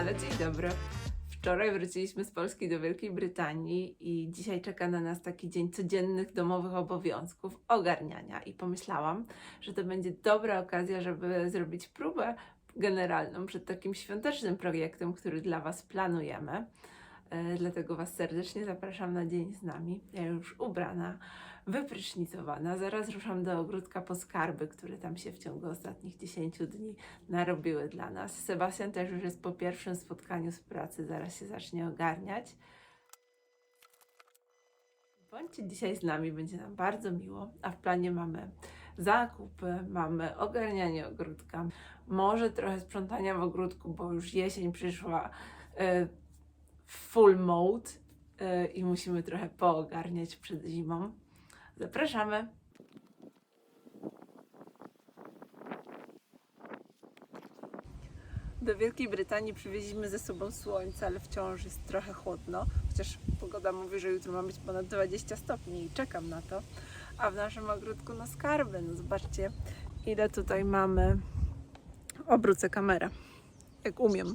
Ale dzień dobry. Wczoraj wróciliśmy z Polski do Wielkiej Brytanii i dzisiaj czeka na nas taki dzień codziennych domowych obowiązków, ogarniania. I pomyślałam, że to będzie dobra okazja, żeby zrobić próbę generalną przed takim świątecznym projektem, który dla Was planujemy. E, Dlatego Was serdecznie zapraszam na dzień z nami. Ja już ubrana, wyprysznicowana. Zaraz ruszam do ogródka po skarby, które tam się w ciągu ostatnich 10 dni narobiły dla nas. Sebastian też już jest po pierwszym spotkaniu z pracy, zaraz się zacznie ogarniać. Bądźcie dzisiaj z nami, będzie nam bardzo miło, a w planie mamy zakupy, mamy ogarnianie ogródka, może trochę sprzątania w ogródku, bo już jesień przyszła e, w full mode e, i musimy trochę poogarniać przed zimą. Zapraszamy! Do Wielkiej Brytanii przywieźliśmy ze sobą słońce, ale wciąż jest trochę chłodno. Chociaż pogoda mówi, że jutro ma być ponad 20 stopni i czekam na to. A w naszym ogródku no skarby. No zobaczcie, ile tutaj mamy. Obrócę kamerę, jak umiem.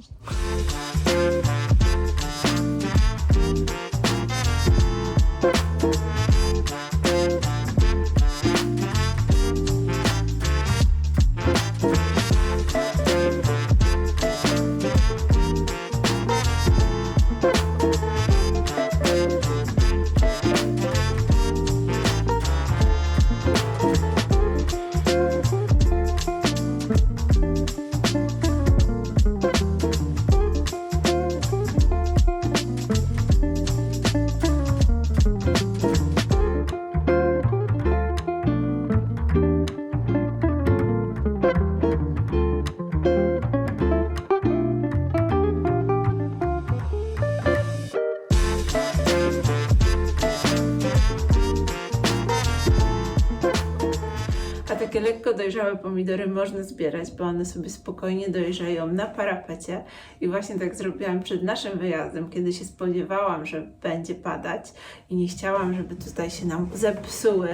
Dojrzałe pomidory można zbierać, bo one sobie spokojnie dojrzeją na parapecie. I właśnie tak zrobiłam przed naszym wyjazdem, kiedy się spodziewałam, że będzie padać i nie chciałam, żeby tutaj się nam zepsuły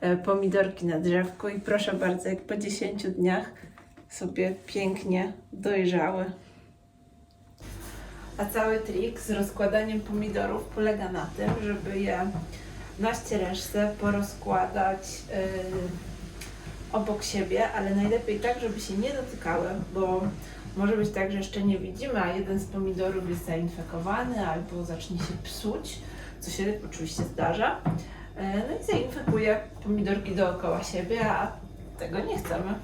e, pomidorki na drzewku. I proszę bardzo, jak po 10 dniach sobie pięknie dojrzały. A cały trik z rozkładaniem pomidorów polega na tym, żeby je na ściereszce porozkładać yy, obok siebie, ale najlepiej tak, żeby się nie dotykały, bo może być tak, że jeszcze nie widzimy, a jeden z pomidorów jest zainfekowany albo zacznie się psuć, co się oczywiście zdarza. Yy, No i zainfekuje pomidorki dookoła siebie, a tego nie chcemy.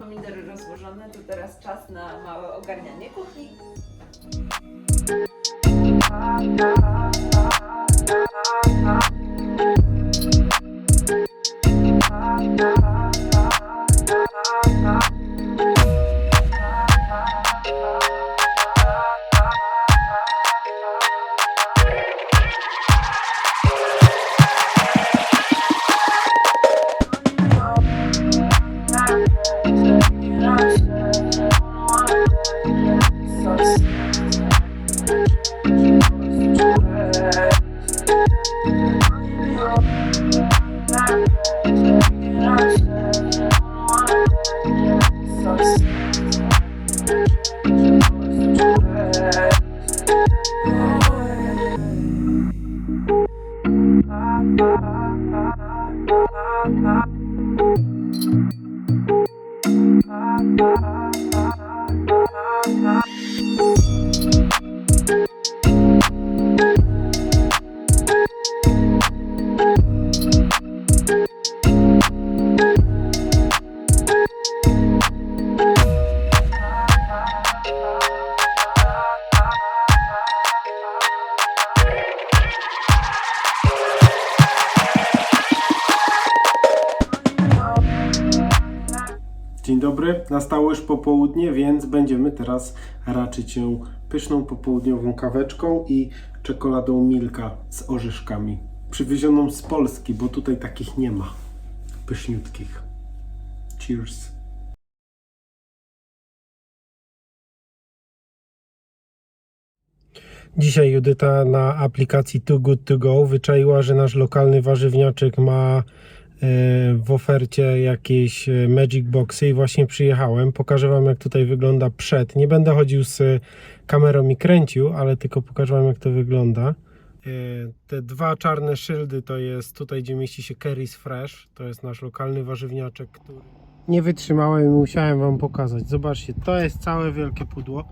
Pomidory rozłożone, to teraz czas na małe ogarnianie kuchni. Już popołudnie, więc będziemy teraz raczyć się pyszną popołudniową kaweczką i czekoladą Milka z orzeszkami. Przywiezioną z Polski, bo tutaj takich nie ma. Pyszniutkich. Cheers. Dzisiaj Judyta na aplikacji Too Good To Go wyczaiła, że nasz lokalny warzywniaczek ma w ofercie jakieś e, Magic Boxy i właśnie przyjechałem. Pokażę Wam jak tutaj wygląda przed. Nie będę chodził z kamerą i kręcił, ale tylko pokażę Wam jak to wygląda. E, Te dwa czarne szyldy to jest tutaj, gdzie mieści się Kerry's Fresh. To jest nasz lokalny warzywniaczek, który... Nie wytrzymałem i musiałem Wam pokazać. Zobaczcie, to jest całe wielkie pudło,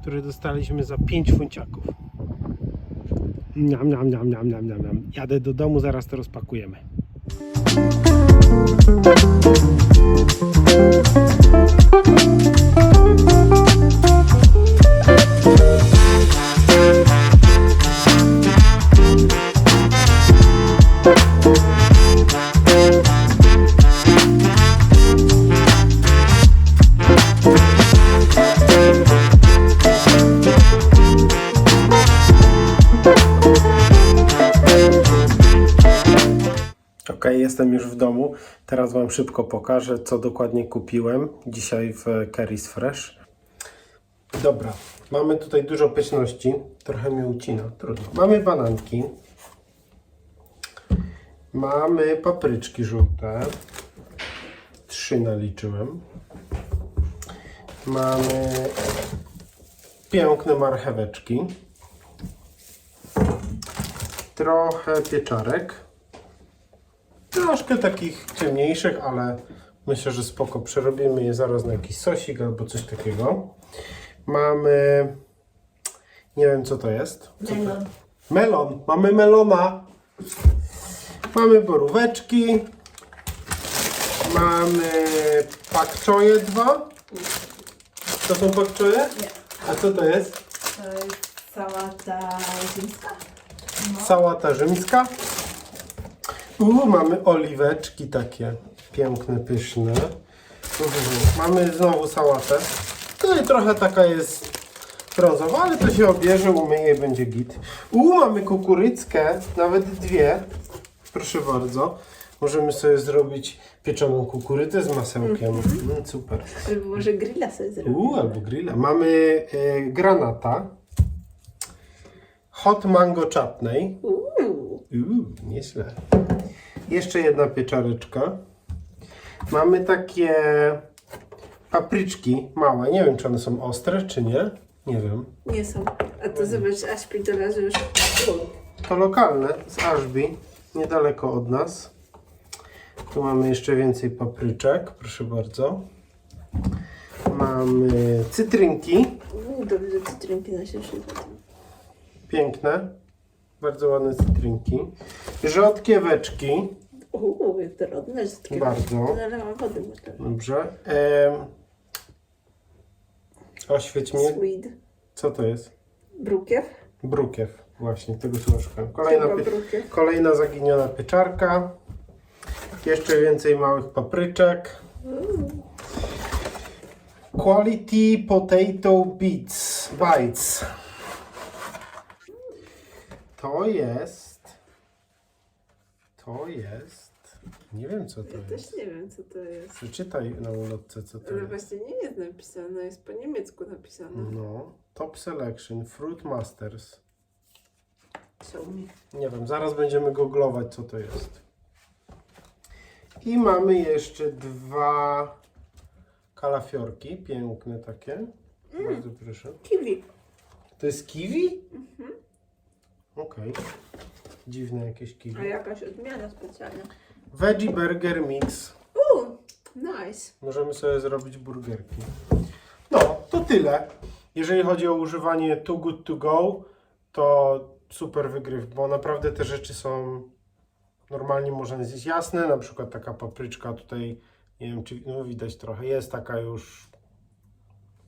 które dostaliśmy za 5 funciaków. Niam, niam, niam, niam, niam, niam. Jadę do domu, zaraz to rozpakujemy. Thank jestem już w domu. Teraz Wam szybko pokażę, co dokładnie kupiłem dzisiaj w Kerry's Fresh. Dobra, mamy tutaj dużo pyszności. Trochę mi ucina, trudno. Mamy bananki. Mamy papryczki żółte. Trzy naliczyłem. Mamy piękne marcheweczki. Trochę pieczarek. Troszkę takich ciemniejszych, ale myślę, że spoko. Przerobimy je zaraz na jakiś sosik albo coś takiego. Mamy... Nie wiem, co to jest. Co to? Melon. Melon. Mamy melona. Mamy boróweczki. Mamy pakczoje dwa. To są pakczoje? Nie. A co to jest? To jest sałata ziemska. Sałata rzymska. U, mamy oliweczki takie piękne, pyszne. Mhm. Mamy znowu sałatę. I trochę taka jest brązowa, ale to się obierze, umyje i będzie git. U, mamy kukuryckę, nawet dwie. Proszę bardzo. Możemy sobie zrobić pieczoną kukurydzę z masełkiem. Mm, super. Albo może grilla sobie zrobić. U, albo grilla. Mamy e, granata. Hot mango. Uuu. Uuu, nieźle. Jeszcze jedna pieczareczka. Mamy takie papryczki małe. Nie wiem, czy one są ostre, czy nie. Nie wiem. Nie są. A to zobacz, to razu już... To lokalne z Ashby, niedaleko od nas. Tu mamy jeszcze więcej papryczek, proszę bardzo. Mamy cytrynki, dobrze, cytrynki na się piękne, bardzo ładne cytrynki. Rzodkieweczki, Uuu, że takie... Bardzo. Nalewam wody może. dobrze. Em, oświeć mnie, Swede. co to jest? Brukiew. Brukiew, właśnie, tego słowa szukałem. Kolejna, pie- brukiew. kolejna zaginiona pieczarka. Jeszcze więcej małych papryczek. Quality Potato Bits, Bites. To jest. To jest. Nie wiem co to Ja jest. też nie wiem, co to jest. Przeczytaj na ulotce co to Ale jest. właśnie nie jest napisane, jest po niemiecku napisane. No. Top Selection, Fruit Masters. Show me. Nie wiem, zaraz będziemy googlować, co to jest. I mamy jeszcze dwa kalafiorki, piękne takie. Bardzo proszę. Kiwi. To jest kiwi? Okej. Dziwne jakieś A kiwi. jakaś odmiana specjalna. Veggie Burger Mix. Uuu, nice. Możemy sobie zrobić burgerki. No, to tyle. Jeżeli chodzi o używanie Too Good To Go, to super wygryw, bo naprawdę te rzeczy są normalnie można zjeść jasne, na przykład taka papryczka tutaj, nie wiem czy no widać trochę, jest taka już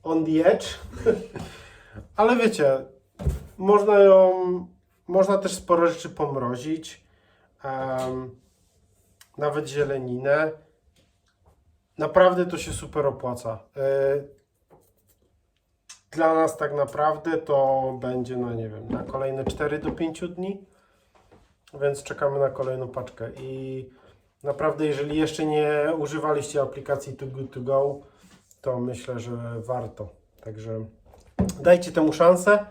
on the edge, ale wiecie, można ją, można też sporo rzeczy pomrozić, em, nawet zieleninę, naprawdę to się super opłaca. E, Dla nas tak naprawdę to będzie, no nie wiem, na kolejne 4 do 5 dni, więc czekamy na kolejną paczkę i naprawdę jeżeli jeszcze nie używaliście aplikacji Too Good To Go, to myślę, że warto. Także dajcie temu szansę,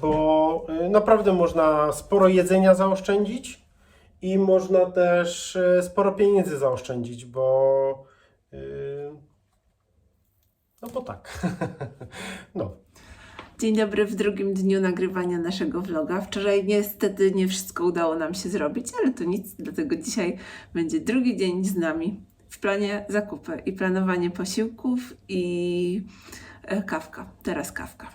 bo y, naprawdę można sporo jedzenia zaoszczędzić i można też e, sporo pieniędzy zaoszczędzić, bo yy, no bo tak. no. Dzień dobry w drugim dniu nagrywania naszego vloga. Wczoraj niestety nie wszystko udało nam się zrobić, ale to nic, dlatego dzisiaj będzie drugi dzień z nami. W planie zakupy i planowanie posiłków i e, kawka. Teraz kawka.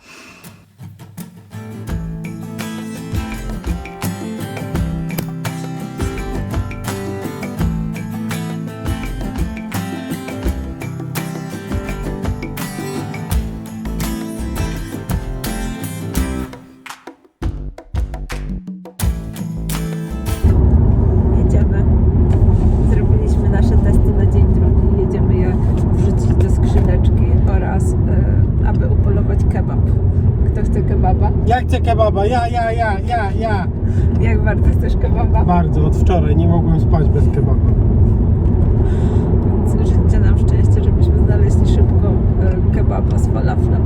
Kebaba, ja, ja, ja, ja, ja. Jak bardzo chcesz kebaba? Bardzo, od wczoraj nie mogłem spać bez kebaba. Więc życzę nam szczęścia, żebyśmy znaleźli szybko e, kebaba z falaflem.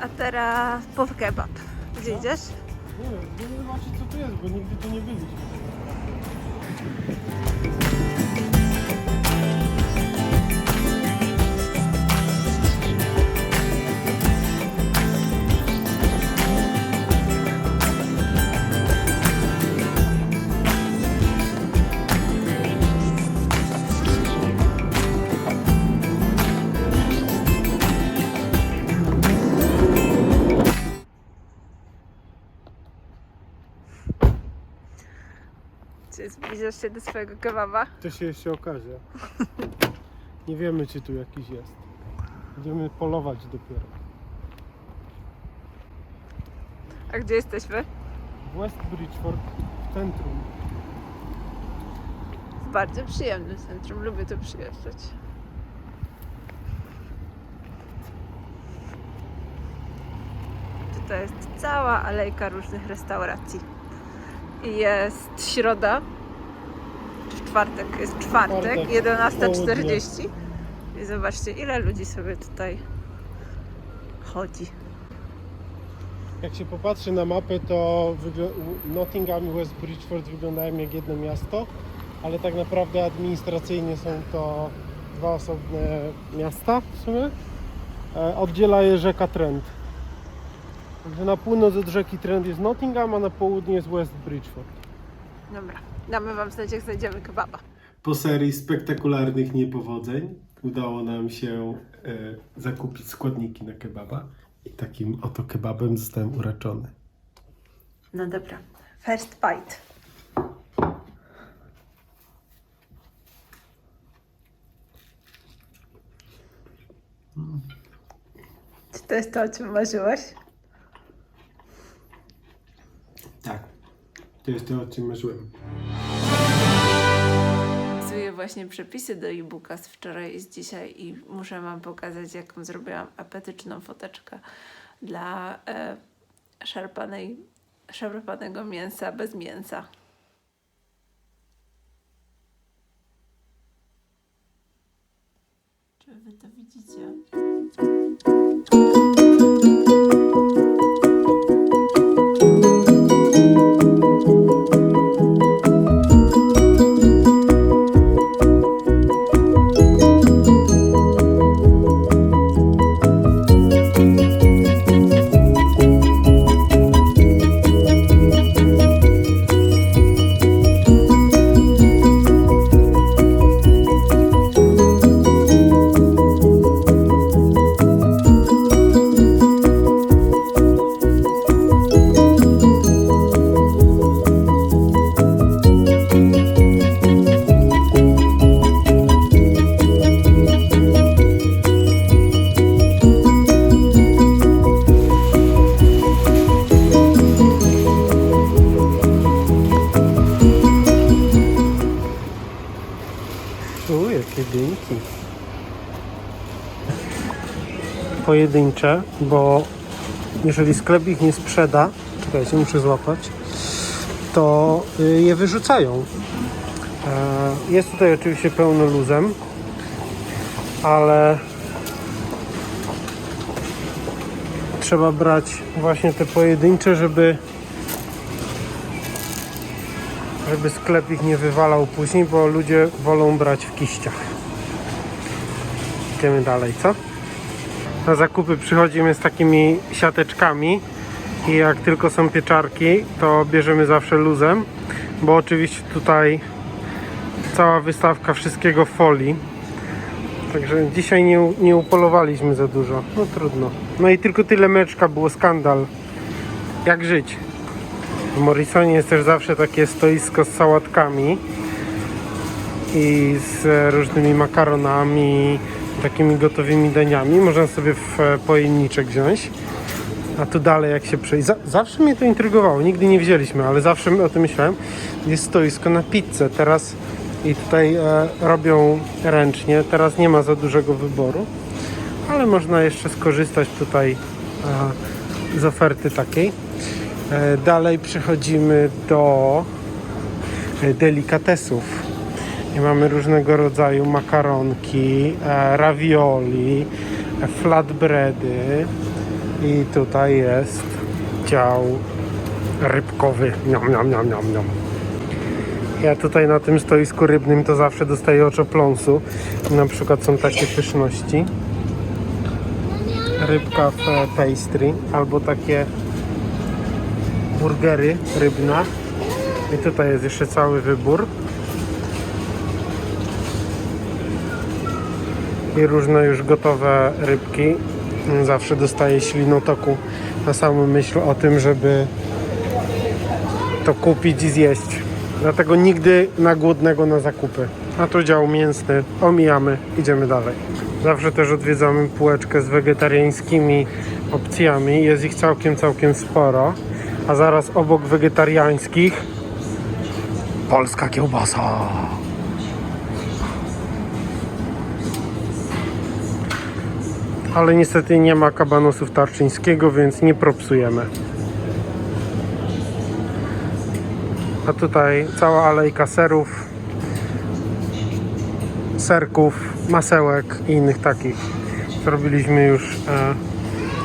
A teraz po kebab. Gdzie idziesz? Nie wiem, chcę zobaczyć co tu jest, bo nigdy tu nie byliśmy. Thank you. Zbliżasz się do swojego kebaba? To się jeszcze okaże. Nie wiemy czy tu jakiś jest. Będziemy polować dopiero. A gdzie jesteśmy? W West Bridgeford, w centrum. W bardzo przyjemnym centrum. Lubię tu przyjeżdżać. Tutaj jest cała alejka różnych restauracji. Jest środa, czy w czwartek, jest czwartek, Czwartek, 11.40. I zobaczcie, ile ludzi sobie tutaj chodzi. Jak się popatrzy na mapę, to wygl- Nottingham i West Bridgeford wyglądają jak jedno miasto, ale tak naprawdę administracyjnie są to dwa osobne miasta w sumie. E, Oddziela je rzeka Trent. Także na północ od rzeki Trent jest Nottingham, a na południe jest West Bridgeford. Dobra, damy wam znać, jak znajdziemy kebaba. Po serii spektakularnych niepowodzeń udało nam się e, zakupić składniki na kebaba i takim oto kebabem zostałem uraczony. No dobra, first bite. Czy to jest to, o czym marzyłeś? Tak, to jest to, o czym marzyłem. Wpisuję właśnie przepisy do e-booka z wczoraj i z dzisiaj i muszę Wam pokazać, jaką zrobiłam apetyczną foteczkę dla e, szarpanej, szarpanego mięsa bez mięsa. Czy Wy to widzicie? Pojedyncze, bo jeżeli sklep ich nie sprzeda, czekajcie, muszę złapać, to y, je wyrzucają. E, Jest tutaj oczywiście pełno luzem. ale trzeba brać właśnie te pojedyncze, żeby żeby sklep ich nie wywalał później, bo ludzie wolą brać w kiściach. Idziemy dalej, co? Na zakupy przychodzimy z takimi siateczkami i jak tylko są pieczarki, to bierzemy zawsze luzem, bo oczywiście tutaj cała wystawka wszystkiego w folii. Także dzisiaj nie, nie upolowaliśmy za dużo. No trudno. No i tylko tyle meczka było skandal. Jak żyć? W Morrisonie jest też zawsze takie stoisko z sałatkami i z różnymi makaronami, takimi gotowymi daniami. Można sobie w e, pojemniczek wziąć. A tu dalej jak się przejść. Za, zawsze mnie to intrygowało, nigdy nie wzięliśmy, ale zawsze o tym myślałem. Jest stoisko na pizzę. Teraz i tutaj e, robią ręcznie. Teraz nie ma za dużego wyboru, ale można jeszcze skorzystać tutaj e, z oferty takiej. E, dalej przechodzimy do e, delikatesów. I mamy różnego rodzaju makaronki, e, ravioli, e, flatbready i tutaj jest dział rybkowy. Niam, niam, niam, niam, niam. Ja tutaj na tym stoisku rybnym to zawsze dostaję oczopląsu. Na przykład są takie pyszności. Rybka w pastry albo takie burgery rybne. I tutaj jest jeszcze cały wybór. I różne już gotowe rybki. Zawsze dostaję ślinotoku na samą myśl o tym, żeby to kupić i zjeść. Dlatego nigdy na głodnego na zakupy. A tu dział mięsny. Omijamy, idziemy dalej. Zawsze też odwiedzamy półeczkę z wegetariańskimi opcjami. Jest ich całkiem, całkiem sporo. A zaraz obok wegetariańskich polska kiełbasa. Ale niestety nie ma kabanosów tarczyńskiego, więc nie propsujemy. A tutaj cała alejka serów, serków, masełek i innych takich. Zrobiliśmy już,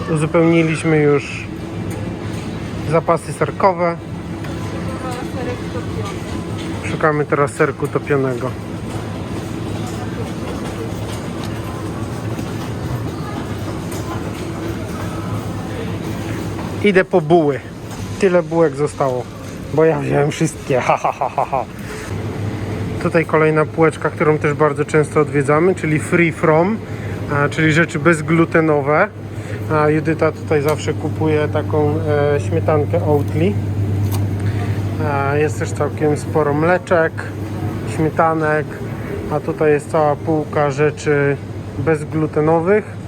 e, uzupełniliśmy już zapasy serkowe. Szukamy teraz serku topionego. Idę po buły. Tyle bułek zostało, bo ja wziąłem wszystkie. Ha, ha, ha, ha. Tutaj kolejna półeczka, którą też bardzo często odwiedzamy, czyli Free From, czyli rzeczy bezglutenowe. A Judyta tutaj zawsze kupuje taką e, śmietankę Oatly. A, jest też całkiem sporo mleczek, śmietanek, a tutaj jest cała półka rzeczy bezglutenowych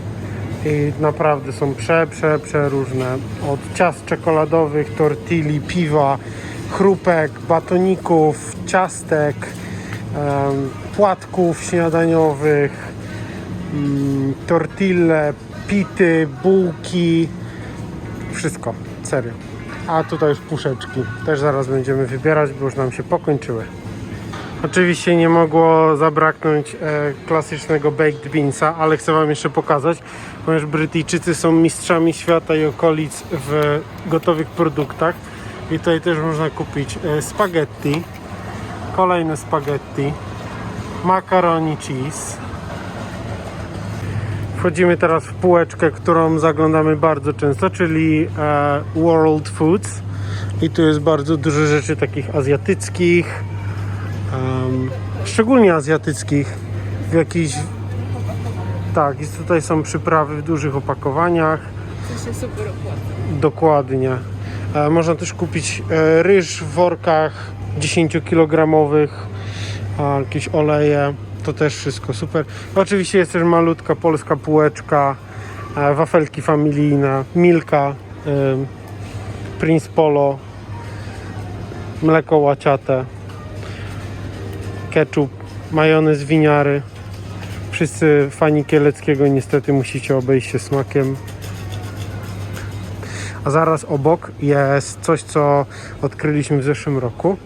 i naprawdę są prze, prze, przeróżne. Od ciast czekoladowych, tortilli, piwa, chrupek, batoników, ciastek, płatków śniadaniowych, mm, tortille, pity, bułki, wszystko, serio. A tutaj już puszeczki, też zaraz będziemy wybierać, bo już nam się pokończyły. Oczywiście nie mogło zabraknąć e, klasycznego baked beansa, ale chcę Wam jeszcze pokazać, ponieważ Brytyjczycy są mistrzami świata i okolic w gotowych produktach. I tutaj też można kupić e, spaghetti, kolejne spaghetti, macaroni cheese. Wchodzimy teraz w półeczkę, którą zaglądamy bardzo często, czyli e, World Foods. I tu jest bardzo dużo rzeczy takich azjatyckich, em, szczególnie azjatyckich, w jakichś... Tak, i tutaj są przyprawy w dużych opakowaniach. To się super opłaca. Dokładnie. E, można też kupić e, ryż w workach 10-kilogramowych, a jakieś oleje. To też wszystko super. Oczywiście jest też malutka polska półeczka, e, wafelki familijne, Milka, e, Prince Polo, mleko łaciate, ketchup, majonez winiary. Wszyscy fani Kieleckiego niestety musicie obejść się smakiem. A zaraz obok jest coś, co odkryliśmy w zeszłym roku.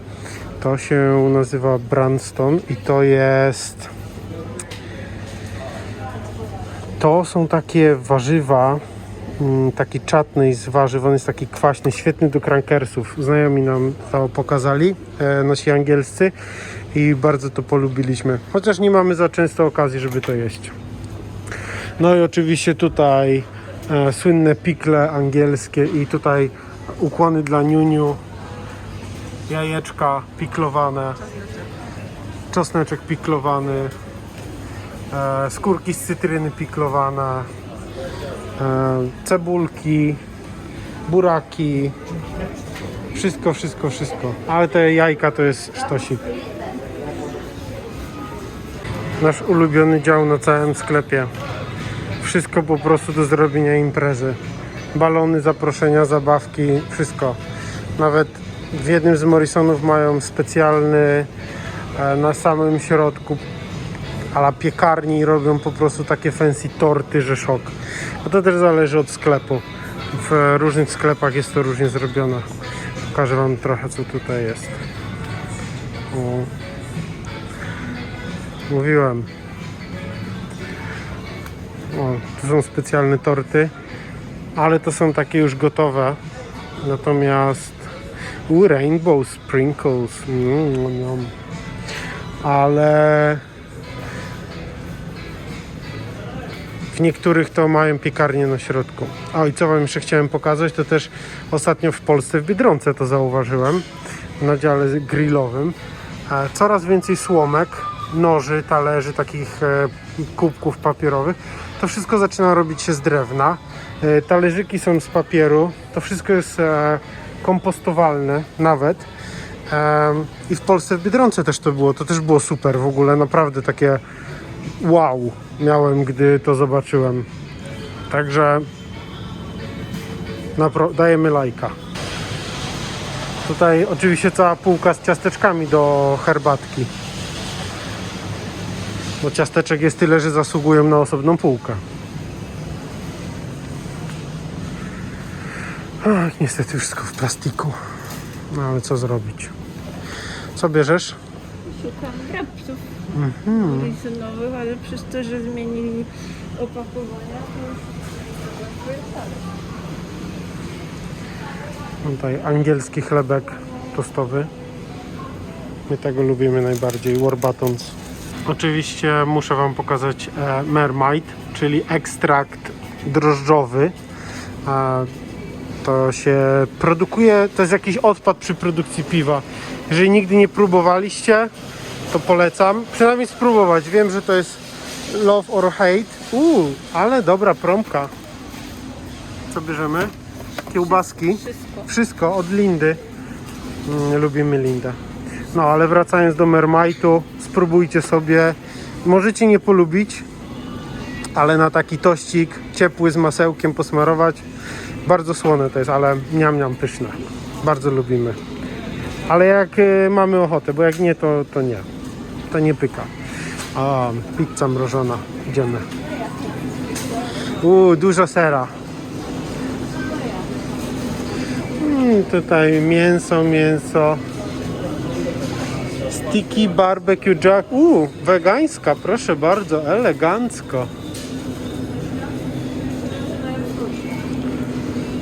To się nazywa Branston i to jest To są takie warzywa, mm, taki czatny z warzyw, on jest taki kwaśny, świetny do crankersów. Znajomi nam to pokazali, e, nasi angielscy i bardzo to polubiliśmy. Chociaż nie mamy za często okazji, żeby to jeść. No i oczywiście tutaj e, słynne pikle angielskie i tutaj ukłony dla Niuniu, jajeczka piklowane, czosneczek piklowany, e, skórki z cytryny piklowane, e, cebulki, buraki, wszystko, wszystko, wszystko. Ale te jajka to jest sztosik. Nasz ulubiony dział na całym sklepie. Wszystko po prostu do zrobienia imprezy. Balony, zaproszenia, zabawki, wszystko. Nawet w jednym z Morrisonów mają specjalny e, na samym środku ala piekarni i robią po prostu takie fancy torty, że szok. A to też zależy od sklepu. W różnych sklepach jest to różnie zrobione. Pokażę Wam trochę co tutaj jest. O. Mówiłem. O, tu są specjalne torty, ale to są takie już gotowe. Natomiast u Rainbow Sprinkles. Mm, mm. Ale w niektórych to mają piekarnię na środku. O i co Wam jeszcze chciałem pokazać, to też ostatnio w Polsce w Biedronce to zauważyłem na dziale grillowym. E, Coraz więcej słomek, noży, talerzy, takich e, kubków papierowych. To wszystko zaczyna robić się z drewna. E, Talerzyki są z papieru. To wszystko jest e, kompostowalne nawet. I w Polsce w Biedronce też to było. To też było super w ogóle. Naprawdę takie wow miałem, gdy to zobaczyłem. Także dajemy lajka. Tutaj oczywiście cała półka z ciasteczkami do herbatki. Bo ciasteczek jest tyle, że zasługują na osobną półkę. Ach, niestety wszystko w plastiku. No ale co zrobić? Co bierzesz? Szukam wrapców Mhm. Morrisonowych, ale przez to, że zmienili opakowania, to już Tutaj angielski chlebek tostowy. My tego lubimy najbardziej. Warbatons. Oczywiście muszę Wam pokazać e, Mermaid, czyli ekstrakt drożdżowy. E, to się produkuje, to jest jakiś odpad przy produkcji piwa. Jeżeli nigdy nie próbowaliście, to polecam. Przynajmniej spróbować. Wiem, że to jest love or hate. Uuu, ale dobra promka. Co bierzemy? Kiełbaski. wszystko. Wszystko od Lindy. Mm, lubimy Lindę. No ale wracając do Mermaitu, spróbujcie sobie. Możecie nie polubić, ale na taki tościk ciepły z masełkiem posmarować. Bardzo słone to jest, ale miam miam pyszne. Bardzo lubimy. Ale jak y, mamy ochotę, bo jak nie, to, to nie. To nie pyka. A, pizza mrożona. Idziemy. Uuu, dużo sera. Mm, tutaj mięso, mięso. Sticky barbecue jack. Uuu, wegańska, proszę bardzo, elegancko.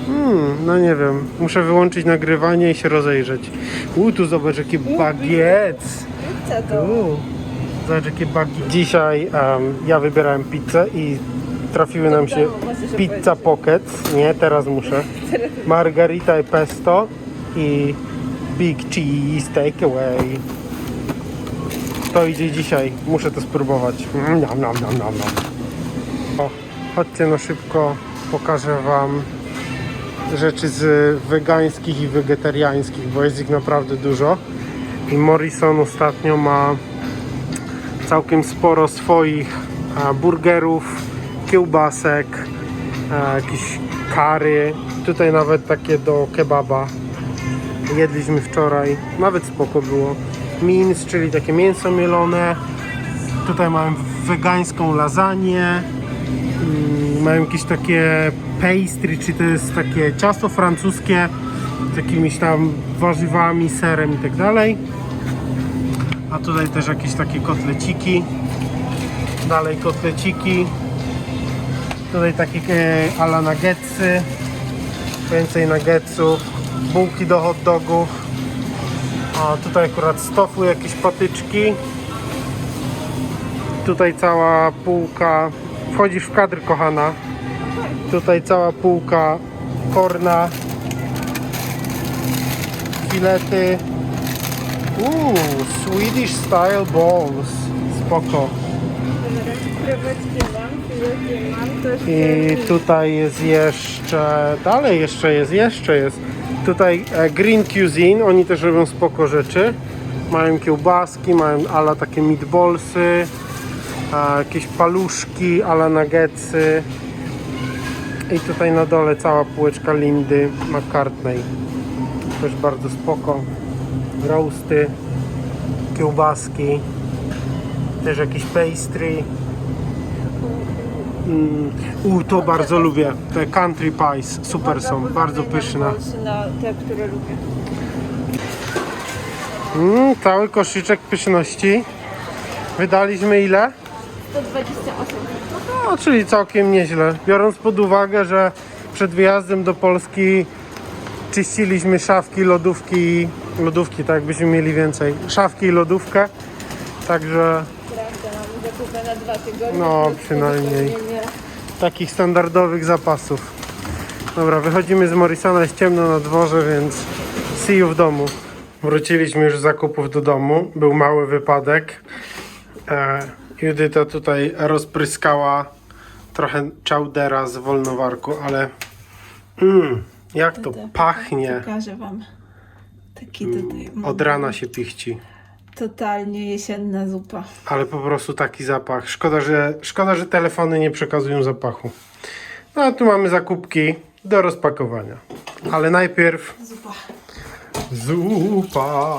Mm, no nie wiem, muszę wyłączyć nagrywanie i się rozejrzeć. Uuu, tu zobacz jakie bagiec. Co to? Zobacz jakie bagi. Dzisiaj em, ja wybierałem pizzę i trafiły nam się pizza pocket. Nie, teraz muszę. Margarita i pesto i big cheese takeaway. To idzie dzisiaj. Muszę to spróbować. Mm, Nam, nam, nam, nam, nam. O, chodźcie na szybko. Pokażę Wam rzeczy z wegańskich i wegetariańskich, bo jest ich naprawdę dużo. I Morrison ostatnio ma całkiem sporo swoich e, burgerów, kiełbasek, e, jakieś kary. Tutaj nawet takie do kebaba. Jedliśmy wczoraj, nawet spoko było. Mins, czyli takie mięso mielone. Tutaj mamy wegańską lasagne. Mm, Mają jakieś takie pastry, czy to jest takie ciasto francuskie z jakimiś tam warzywami, serem i tak dalej. A tutaj też jakieś takie kotleciki. Dalej kotleciki. Tutaj takie e, ala nuggetsy. Więcej nuggetsów. Bułki do hot dogów. A tutaj akurat z tofu jakieś patyczki. Tutaj cała półka. Wchodzisz w kadr, kochana. Tutaj cała półka korna. Filety. Uuu, Swedish style balls. Spoko. I tutaj jest jeszcze, dalej jeszcze jest, jeszcze jest. Tutaj e, Green Cuisine, oni też robią spoko rzeczy. Mają kiełbaski, mają ala takie meatballsy, a, jakieś paluszki, ala nuggetsy. I tutaj na dole cała półeczka Lindy McCartney. Też bardzo spoko. Roasty, kiełbaski, też jakieś pastry. Mm, U, to bardzo lubię. Te country pies super są, bardzo pyszne. Na te, które lubię. Mm, cały koszyczek pyszności. Wydaliśmy ile? 128. No, czyli całkiem nieźle. Biorąc pod uwagę, że przed wyjazdem do Polski czyściliśmy szafki, lodówki, lodówki, tak byśmy mieli więcej. Szafki i lodówkę. Także Prawda, mamy zakupy na dwa tygodnie. No, przynajmniej. Takich standardowych zapasów. Dobra, wychodzimy z Morrisona, jest ciemno na dworze, więc see you w domu. Wróciliśmy już z zakupów do domu. Był mały wypadek. E, Judyta tutaj rozpryskała trochę chowdera z wolnowarku, ale mm, jak to pachnie. Pokażę wam. Taki tutaj. Od rana się pichci. Totalnie jesienna zupa. Ale po prostu taki zapach. Szkoda, że, szkoda, że telefony nie przekazują zapachu. No a tu mamy zakupki do rozpakowania. Ale najpierw Zupa. zupa.